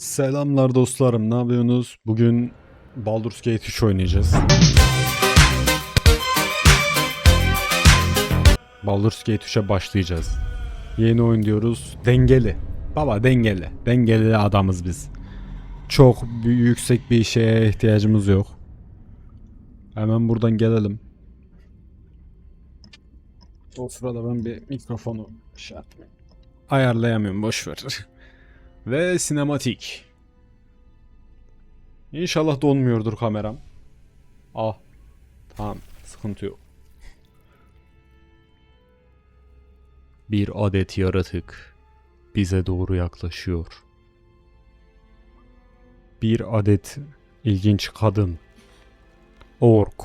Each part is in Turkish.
Selamlar dostlarım, ne yapıyorsunuz? Bugün Baldur's Gate 3 oynayacağız. Baldur's Gate 3'e başlayacağız. Yeni oyun diyoruz. Dengeli. Baba dengeli. Dengeli adamız biz. Çok büyük, yüksek bir şeye ihtiyacımız yok. Hemen buradan gelelim. O sırada ben bir mikrofonu şey yapayım. Ayarlayamıyorum boş ver. Ve sinematik. İnşallah donmuyordur kameram. Ah. Tamam. Sıkıntı yok. Bir adet yaratık bize doğru yaklaşıyor. Bir adet ilginç kadın. Ork.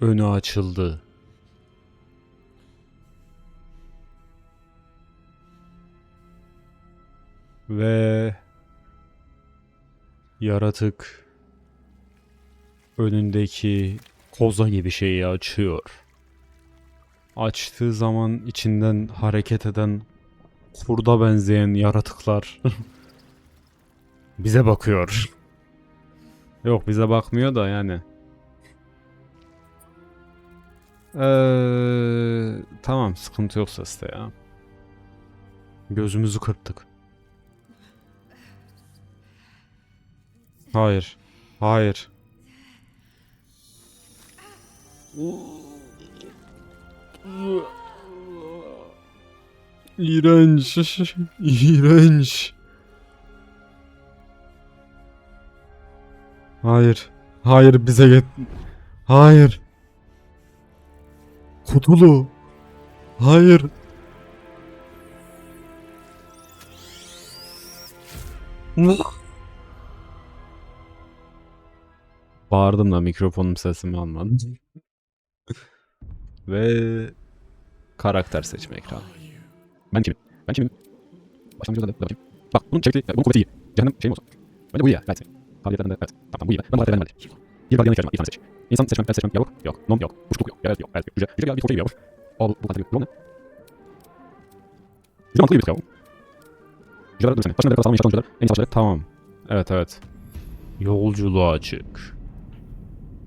Önü açıldı. Ve yaratık önündeki koza gibi şeyi açıyor. Açtığı zaman içinden hareket eden kurda benzeyen yaratıklar bize bakıyor. Yok bize bakmıyor da yani. Ee, tamam sıkıntı yok seste ya. Gözümüzü kırptık. Hayır. Hayır. İğrenç. İğrenç. Hayır. Hayır bize get... Hayır. Kutulu. Hayır. Bağırdım da mikrofonum sesimi almadı. Ve karakter seçme ekranı. Ben kimim? Ben kimim? Başlangıçta da bakayım. Bak bunun çevikliği, bunun kuvveti iyi. Cehennem şey mi olsun? Bence bu iyi ya. Kabiliyetlerden de evet. Tamam tamam bu iyi. Ben bu karakteri beğendim hadi. Bir gardiyana ihtiyacım var. Bir tane seç. İnsan seçmem, ben seçmem. Yavur? Yok. Nom yok. Uçluk yok. Gayet yok. Gayet yok. Yüce, yüce gel bir korku yavur. Al bu karakteri. Yol ne? Yüce mantıklı bir tık ya. Yüceler dur seni. Başına kadar sağlam inşaat oyuncular. En iyi savaşları. Tamam. Evet evet. Yolculuğa çık.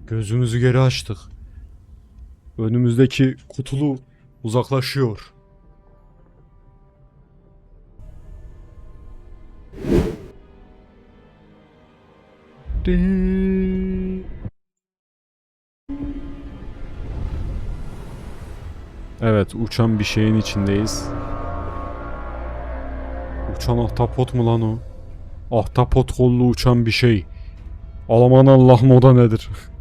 Gözümüzü geri açtık. Önümüzdeki kutulu uzaklaşıyor. Evet, uçan bir şeyin içindeyiz. Uçan ahtapot mu lan o? Ahtapot kollu uçan bir şey. Alaman Allah moda nedir?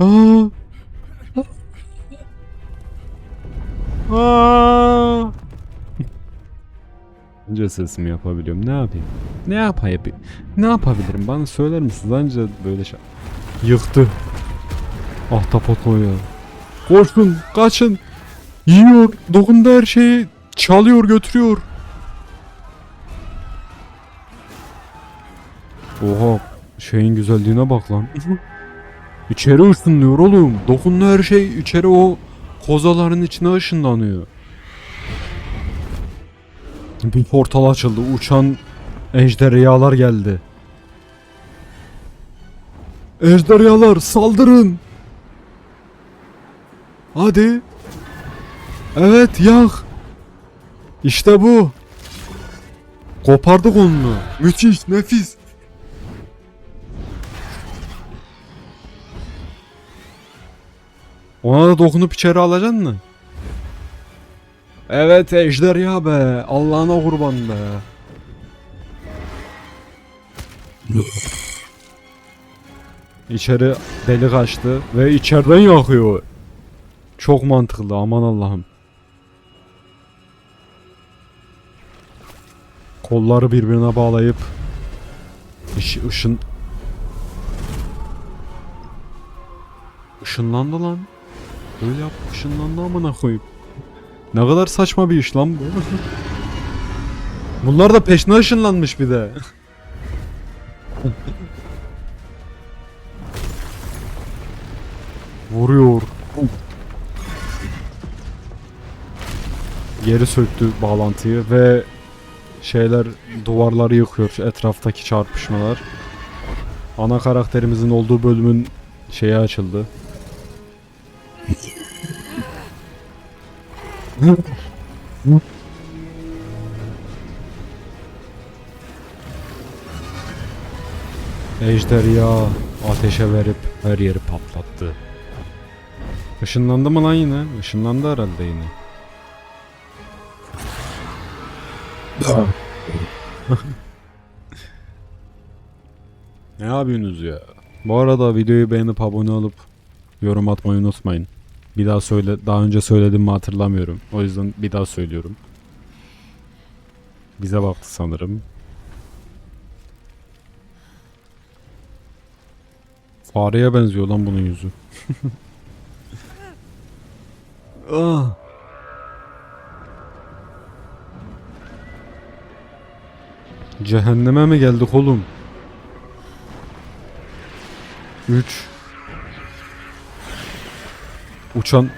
Aa! Aa! Anca sesimi yapabiliyorum. Ne yapayım? Ne yapayım? Ne yapabilirim? Bana söyler misiniz? Anca böyle şey. Yıktı. Ahtapot o ya. Koşun, kaçın. Yiyor, dokundu her şeyi. Çalıyor, götürüyor. Oha, şeyin güzelliğine bak lan. İçeri ışınlıyor oğlum. Dokundu her şey içeri o kozaların içine ışınlanıyor. Bir portal açıldı. Uçan ejderhalar geldi. Ejderhalar saldırın. Hadi. Evet yak. İşte bu. Kopardık onu. Müthiş, nefis. Ona da dokunup içeri alacaksın mı? Evet ejderha be. Allah'ına kurban be. İçeri delik açtı ve içeriden yakıyor. Çok mantıklı aman Allah'ım. Kolları birbirine bağlayıp ış, ışın Işınlandı lan. Öyle yap ışınlandı amına koyup. Ne kadar saçma bir iş lan bu. Bunlar da peşine ışınlanmış bir de. Vuruyor. Geri söktü bağlantıyı ve şeyler duvarları yıkıyor etraftaki çarpışmalar. Ana karakterimizin olduğu bölümün şeyi açıldı. Ejderha ateşe verip her yeri patlattı. Işınlandı mı lan yine? Işınlandı herhalde yine. ne yapıyorsunuz ya? Bu arada videoyu beğenip abone olup yorum atmayı unutmayın. Bir daha söyle, daha önce söyledim mi hatırlamıyorum. O yüzden bir daha söylüyorum. Bize baktı sanırım. Fareye benziyor lan bunun yüzü. ah. Cehenneme mi geldik oğlum? 3 Uçan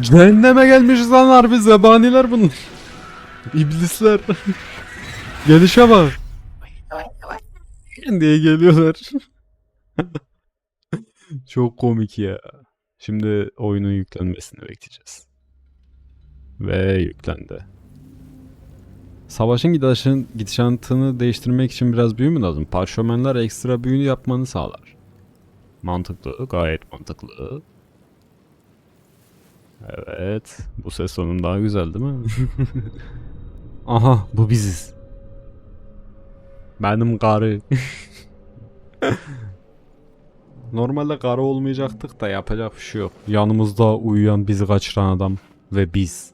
Cehenneme gelmişiz lan harbi zebaniler bunlar. İblisler. Gelişe bak. diye geliyorlar. Çok komik ya. Şimdi oyunun yüklenmesini bekleyeceğiz. Ve yüklendi. Savaşın gidişin, gidişatını değiştirmek için biraz büyü mü lazım? Parşömenler ekstra büyü yapmanı sağlar. Mantıklı, gayet mantıklı. Evet, bu ses sonum daha güzel değil mi? Aha, bu biziz. Benim karı. Normalde karı olmayacaktık da yapacak bir şey yok. Yanımızda uyuyan bizi kaçıran adam ve biz.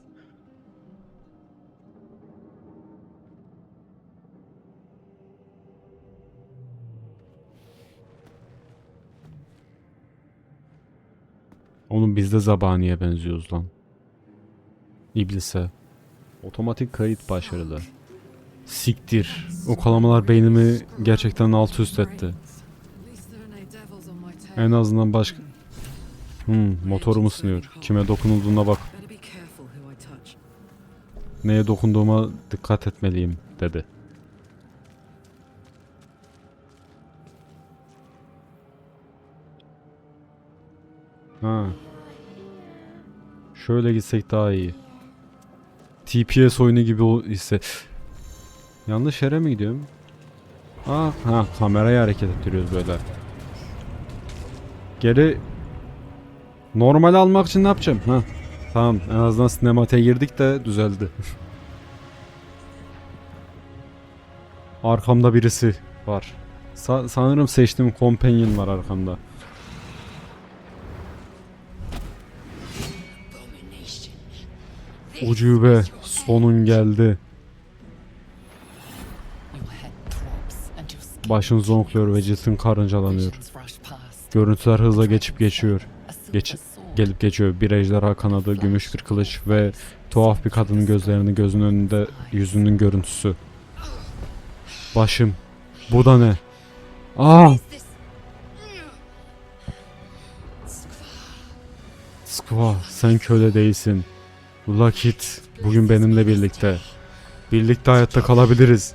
Onun biz de zabaniye benziyoruz lan. İblise. Otomatik kayıt başarılı. Siktir. O kalamalar beynimi gerçekten alt üst etti. En azından başka... Hmm, motorum ısınıyor. Kime dokunulduğuna bak. Neye dokunduğuma dikkat etmeliyim dedi. Ha. Şöyle gitsek daha iyi. TPS oyunu gibi o ise. Yanlış yere mi gidiyorum? Aa, ha kamerayı hareket ettiriyoruz böyle. Geri normal almak için ne yapacağım? Ha. Tamam en azından sinematiğe girdik de düzeldi. Arkamda birisi var. Sa- sanırım seçtiğim companion var arkamda. Ucube sonun geldi. Başın zonkluyor ve cidden karıncalanıyor. Görüntüler hızla geçip geçiyor. Geç, gelip geçiyor. Bir ejderha kanadı, gümüş bir kılıç ve tuhaf bir kadının gözlerinin gözünün önünde yüzünün görüntüsü. Başım. Bu da ne? Aa! Skva, sen köle değilsin. Lakit, bugün benimle birlikte. Birlikte hayatta kalabiliriz.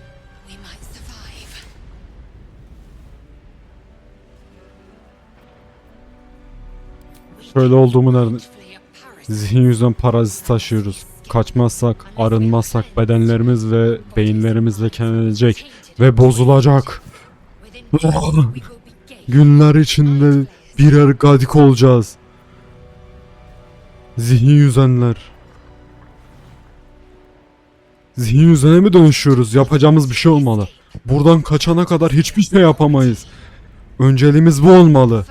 Şöyle olduğumu nerede? Zihin yüzden parazit taşıyoruz. Kaçmazsak, arınmazsak bedenlerimiz ve beyinlerimiz lekelenecek ve bozulacak. Günler içinde birer gadik olacağız. Zihin yüzenler. Zihin yüzene mi dönüşüyoruz? Yapacağımız bir şey olmalı. Buradan kaçana kadar hiçbir şey yapamayız. Önceliğimiz bu olmalı.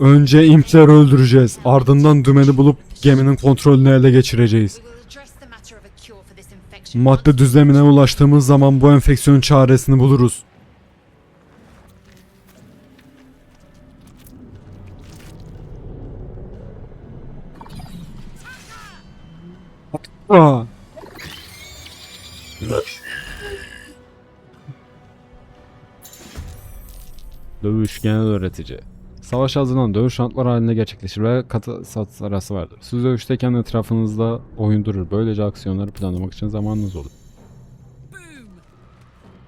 Önce impleri öldüreceğiz. Ardından dümeni bulup geminin kontrolünü ele geçireceğiz. Madde düzlemine ulaştığımız zaman bu enfeksiyonun çaresini buluruz. Aa. Dövüş genel öğretici. Savaş hazırlanan dövüş şantlar halinde gerçekleşir ve katı satış arası vardır. Siz dövüşteyken etrafınızda oyun durur. Böylece aksiyonları planlamak için zamanınız olur.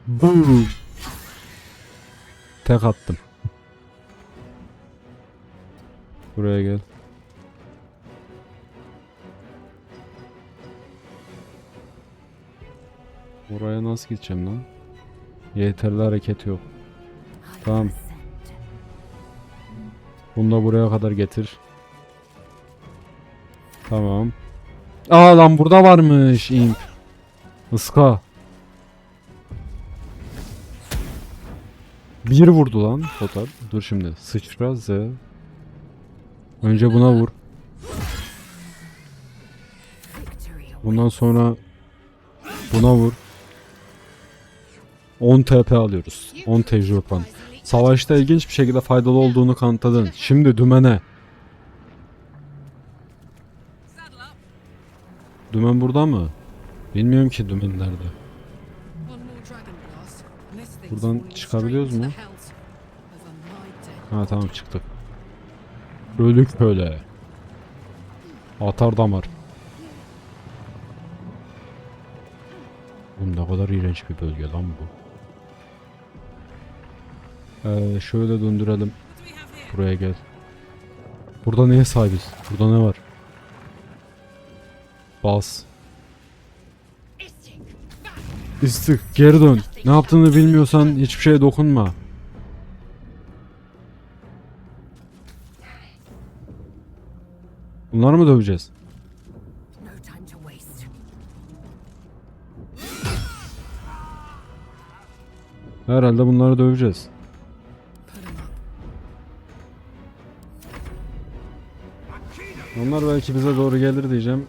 Boom. Tek attım. Buraya gel. Oraya nasıl gideceğim lan? Yeterli hareket yok. Tamam. Bunu da buraya kadar getir. Tamam. Aa lan burada varmış imp. Iska. Bir vurdu lan total. Dur şimdi. Sıçra Z. Önce buna vur. Bundan sonra buna vur. 10 TP alıyoruz. 10 tecrübe puanı. Savaşta ilginç bir şekilde faydalı olduğunu kanıtladın. Şimdi dümene. Dümen burada mı? Bilmiyorum ki dümen nerede. Buradan çıkabiliyoruz mu? Ha tamam çıktık. Ölük öyle. Atar damar. Oğlum ne kadar iğrenç bir bölge lan bu. Ee, şöyle döndürelim. Buraya gel. Burada neye sahibiz? Burada ne var? Bas. İstik geri dön. Ne yaptığını bilmiyorsan hiçbir şeye dokunma. Bunları mı döveceğiz? Herhalde bunları döveceğiz. Onlar belki bize doğru gelir diyeceğim.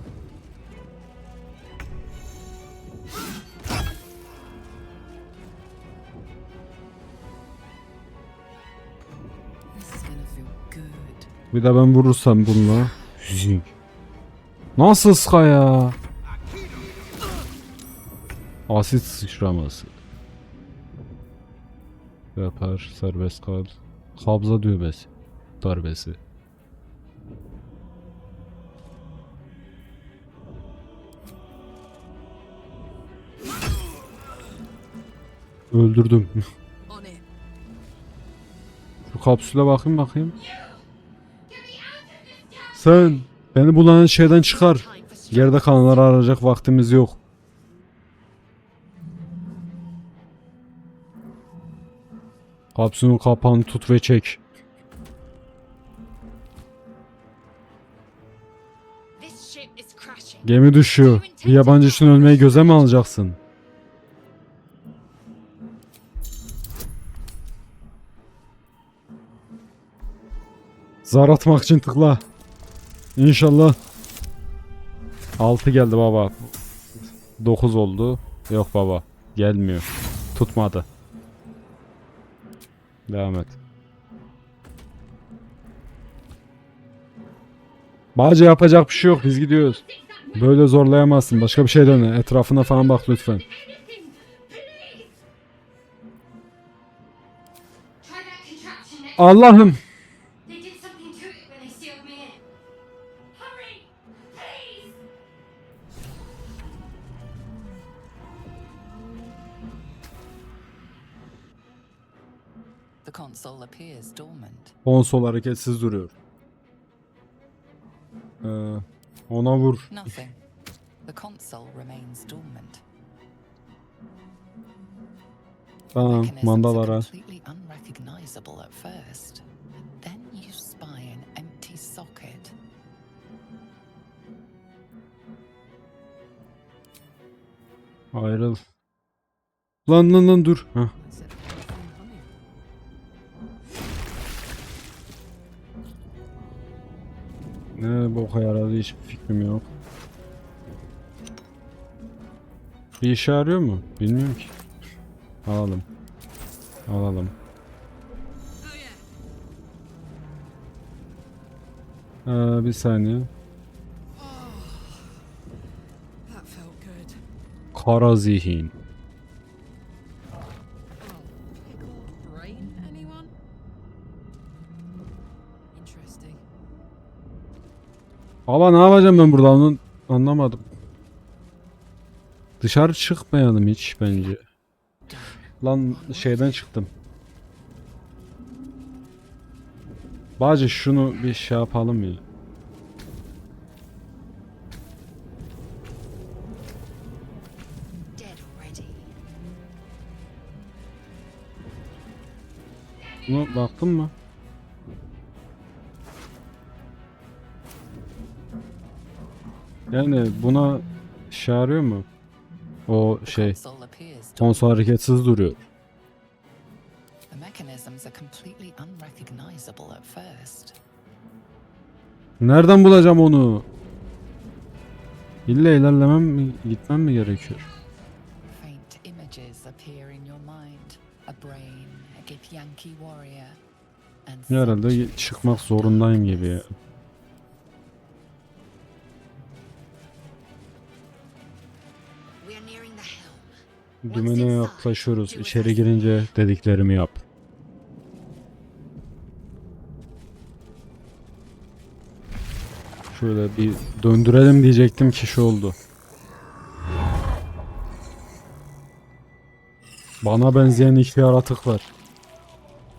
Bir de ben vurursam bununla. Zing. Nasıl sıka ya? Asit sıçraması. Yapar serbest kal. Kabza düğmesi. Darbesi. Öldürdüm. Şu kapsüle bakayım bakayım. Sen beni bulan şeyden çıkar. Yerde kalanları arayacak vaktimiz yok. Kapsülün kapağını tut ve çek. Gemi düşüyor. Bir yabancı için ölmeyi göze mi alacaksın? Zar atmak için tıkla. İnşallah. 6 geldi baba. 9 oldu. Yok baba. Gelmiyor. Tutmadı. Devam et. Bağcı yapacak bir şey yok. Biz gidiyoruz. Böyle zorlayamazsın. Başka bir şey dene. Etrafına falan bak lütfen. Allah'ım. Konsol hareketsiz duruyor. Ee, ona vur. Nothing. The console remains dormant. Tamam mandalara. completely unrecognizable at first. Then you spy an empty socket. Ayrıl. Lan lan lan dur. Heh. Ne boka yaradı hiçbir fikrim yok. Bir işe yarıyor mu? Bilmiyorum ki. Alalım. Alalım. Ee, bir saniye. Good. Kara zihin. Baba ne yapacağım ben burada onu anlamadım. Dışarı çıkmayalım hiç bence. Lan şeyden çıktım. Bacı şunu bir şey yapalım ya. Buna baktın mı? Yani buna arıyor mu? O şey konsol hareketsiz duruyor. Nereden bulacağım onu? İlla ilerlemem mi, gitmem mi gerekiyor? Herhalde çıkmak zorundayım gibi ya. Dümene yaklaşıyoruz. İçeri girince dediklerimi yap. Şöyle bir döndürelim diyecektim ki şu oldu. Bana benzeyen iki yaratık var.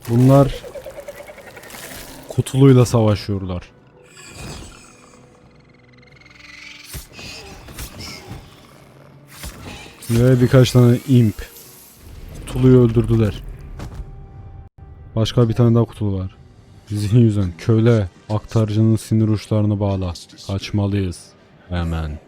Bunlar kutuluyla savaşıyorlar. Ve birkaç tane imp. Kutuluyu öldürdüler. Başka bir tane daha kutulu var. Zihin yüzün. Köle. Aktarıcının sinir uçlarını bağla. Kaçmalıyız. Hemen.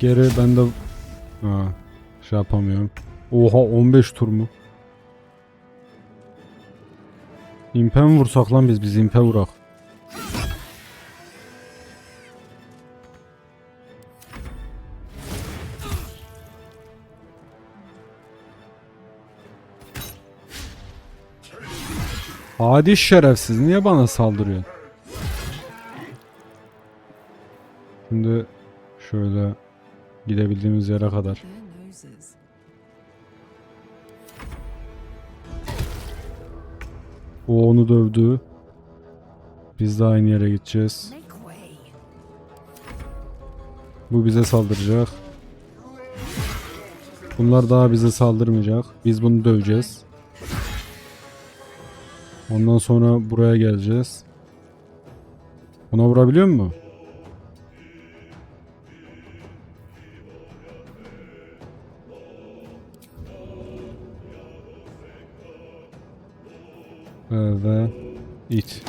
Geri ben de... Ha, şey yapamıyorum. Oha 15 tur mu? İmpe mi vursak lan biz? Biz impe vurak. Hadi şerefsiz niye bana saldırıyorsun? Şimdi şöyle gidebildiğimiz yere kadar. O onu dövdü. Biz de aynı yere gideceğiz. Bu bize saldıracak. Bunlar daha bize saldırmayacak. Biz bunu döveceğiz. Ondan sonra buraya geleceğiz. Ona vurabiliyor mu? Ve it.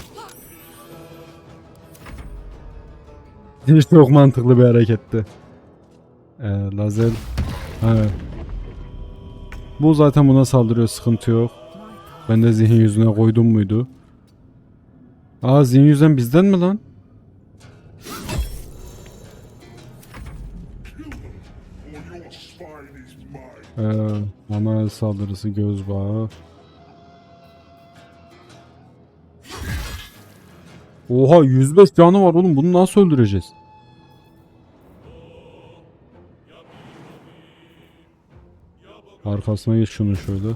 Hiç çok mantıklı bir hareketti. Ee, lazer. Evet. Bu zaten buna saldırıyor sıkıntı yok. Ben de zihin yüzüne koydum muydu? Aa zihin yüzden bizden mi lan? Ee, ana saldırısı göz bağı. Oha 105 canı var oğlum bunu nasıl öldüreceğiz? Arkasına geç şunu şöyle.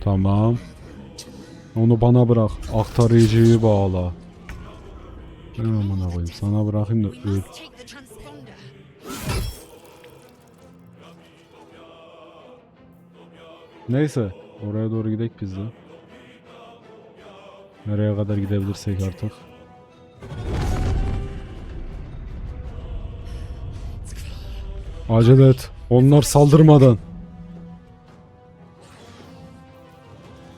Tamam. Onu bana bırak. Aktarıcıyı bağla. Ben amına koyayım. Sana bırakayım da öl. Neyse. Oraya doğru gidelim biz de. Nereye kadar gidebilirsek artık. Acele et. Onlar saldırmadan.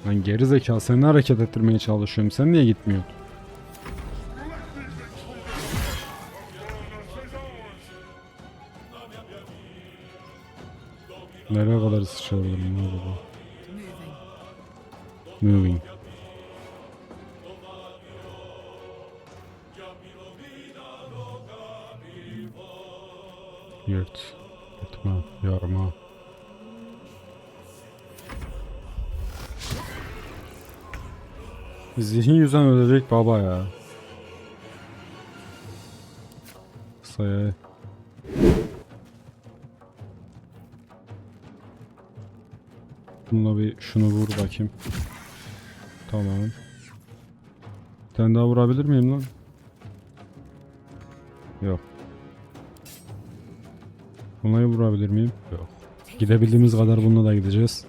Lan geri zeka seni hareket ettirmeye çalışıyorum. Sen niye gitmiyorsun? Nereye kadar sıçrayabilirim ne acaba? Moving. Yırt. Yırtma. Yarma. Zihin yüzden ölecek baba ya. Sayı. Bununla bir şunu vur bakayım. Tamam. Bir daha vurabilir miyim lan? Yok. Bunları vurabilir miyim? Yok. Gidebildiğimiz kadar bununla da gideceğiz.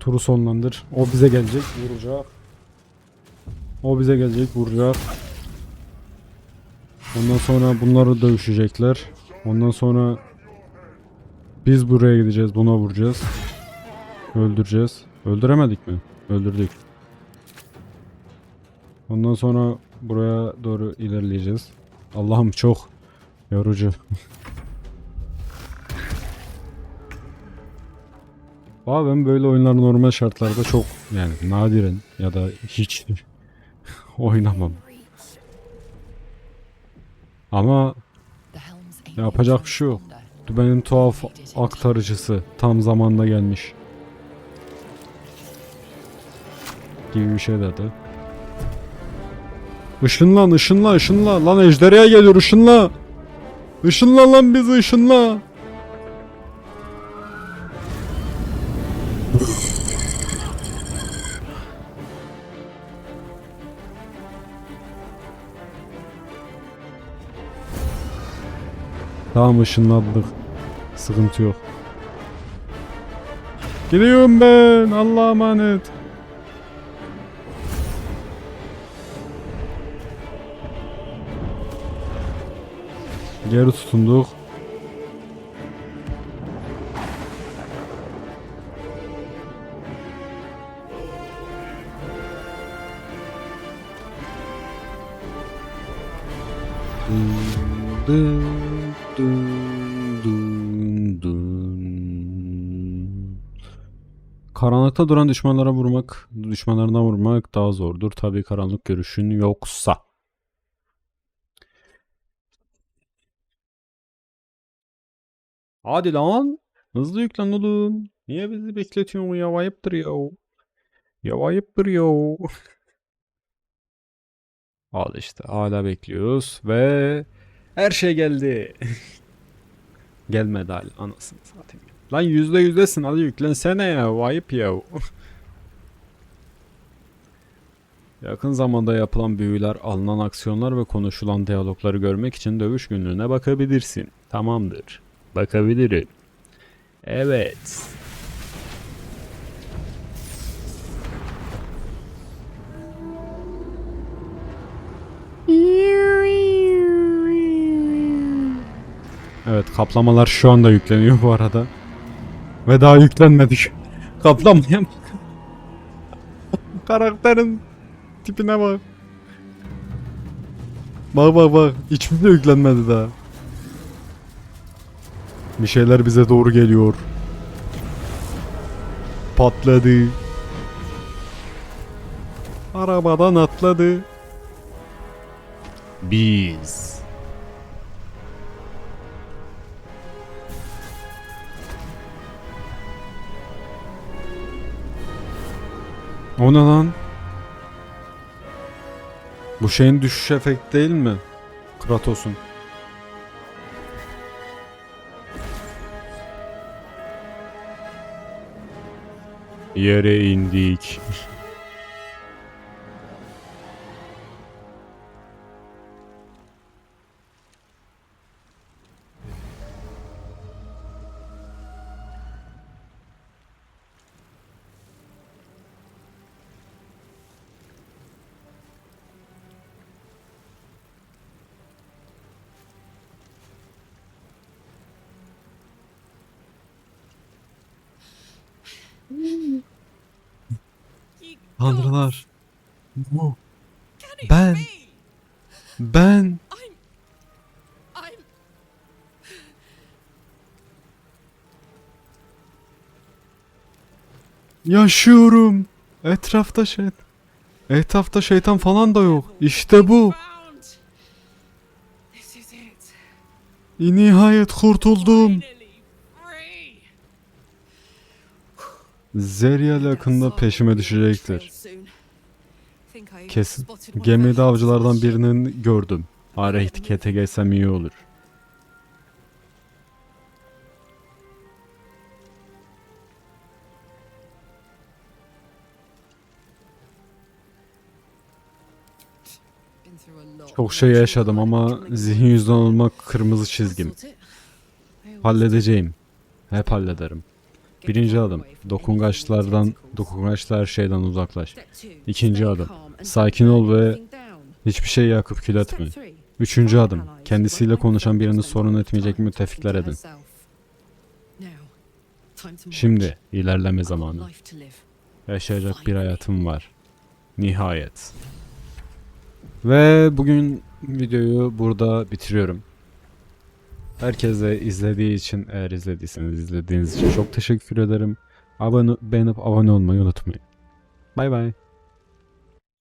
Turu sonlandır. O bize gelecek, vuracak. O bize gelecek, vuracak. Ondan sonra bunları dövüşecekler. Ondan sonra biz buraya gideceğiz, buna vuracağız. Öldüreceğiz. Öldüremedik mi? Öldürdük. Ondan sonra buraya doğru ilerleyeceğiz. Allah'ım çok yorucu. Abi ben böyle oyunları normal şartlarda çok yani nadiren ya da hiç oynamam. Ama yapacak bir şey yok. Benim tuhaf aktarıcısı tam zamanda gelmiş. Gibi bir şey dedi. Işınlan, ışınla, ışınla. Lan ejderhaya geliyor, ışınla. Işınla lan bizi, ışınla. Tamam ışınladık. Sıkıntı yok. Gidiyorum ben. Allah'a emanet. Geri tutunduk. Dın, dın, dın, dın. Karanlıkta duran düşmanlara vurmak, düşmanlarına vurmak daha zordur. Tabii karanlık görüşün yoksa. Hadi lan. Hızlı yüklen oğlum. Niye bizi bekletiyorsun ya? Ayıptır ya. Ya. Al işte hala bekliyoruz ve her şey geldi. Gelmedi hala anasını satayım. Lan yüzde yüzdesin hadi yüklensene ya ayıp ya. Yakın zamanda yapılan büyüler, alınan aksiyonlar ve konuşulan diyalogları görmek için dövüş günlüğüne bakabilirsin. Tamamdır. Bakabilirim. Evet. Evet kaplamalar şu anda yükleniyor bu arada. Ve daha yüklenmedik. Kaplamaya bak. Karakterin tipine bak. Bak bak bak. Şey yüklenmedi daha. Bir şeyler bize doğru geliyor. Patladı. Arabadan atladı. Biz. O ne lan? Bu şeyin düşüş efekt değil mi? Kratos'un. Yere indik. Tanrılar. Bu. Ben- be? Ben yaşıyorum. Etrafta şey. Etrafta şeytan falan da yok. İşte bu. Nihayet kurtuldum. Zerial yakında peşime düşecektir. Kesin. Gemide avcılardan birinin gördüm. Harekete geçsem iyi olur. Çok şey yaşadım ama zihin yüzden olmak kırmızı çizgim. Halledeceğim. Hep hallederim. Birinci adım. Dokungaçlardan, dokungaçlı her şeyden uzaklaş. İkinci adım. Sakin ol ve hiçbir şey yakıp kül etme. Üçüncü adım. Kendisiyle konuşan birini sorun etmeyecek müttefikler edin. Şimdi ilerleme zamanı. Yaşayacak bir hayatım var. Nihayet. Ve bugün videoyu burada bitiriyorum. Herkese izlediği için eğer izlediyseniz izlediğiniz için çok teşekkür ederim. Abone, beğenip abone olmayı unutmayın. Bay bay.